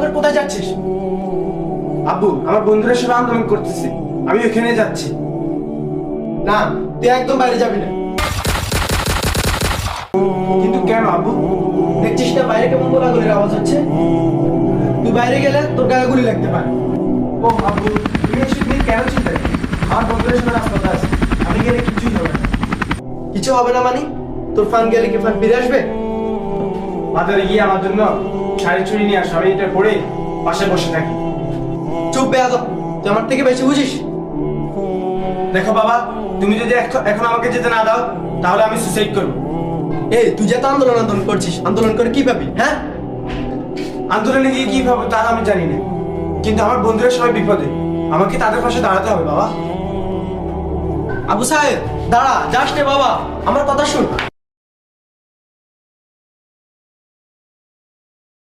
করে কোথায় যাচ্ছিস? আব্বু, আমার আন্দোলন করতেছে। আমি ওখানে যাচ্ছি। না, তুই একদম বাইরে যাবি না। কেন আব্বু? দেখছিস না বাইরে কেমন আওয়াজ হচ্ছে? তুই বাইরে গেলে তোর গায়ে গুলি লাগতে ও কেন আমার আছে। কিছু হবে না মানে? তোর ফান গেলে কি ফান ফিরে আসবে? বাজারে গিয়ে আমার জন্য শাড়ি চুড়ি নিয়ে আসো আমি এটা পরে পাশে বসে থাকি। চুপ বেয়াদব তুই আমার থেকে বেশি বুঝিস? দেখো বাবা তুমি যদি এখন এখন আমাকে যেতে না দাও তাহলে আমি সুসাইড করব। এই তুই যে তো আন্দোলন আন্দোলন করছিস আন্দোলন করে কি পাবি হ্যাঁ? আন্দোলনে গিয়ে কি পাবো তা আমি জানি না। কিন্তু আমার বন্ধুরা সবাই বিপদে। আমাকে তাদের পাশে দাঁড়াতে হবে বাবা। আবু সাহেব দাঁড়া যাস রে বাবা আমার কথা শুন।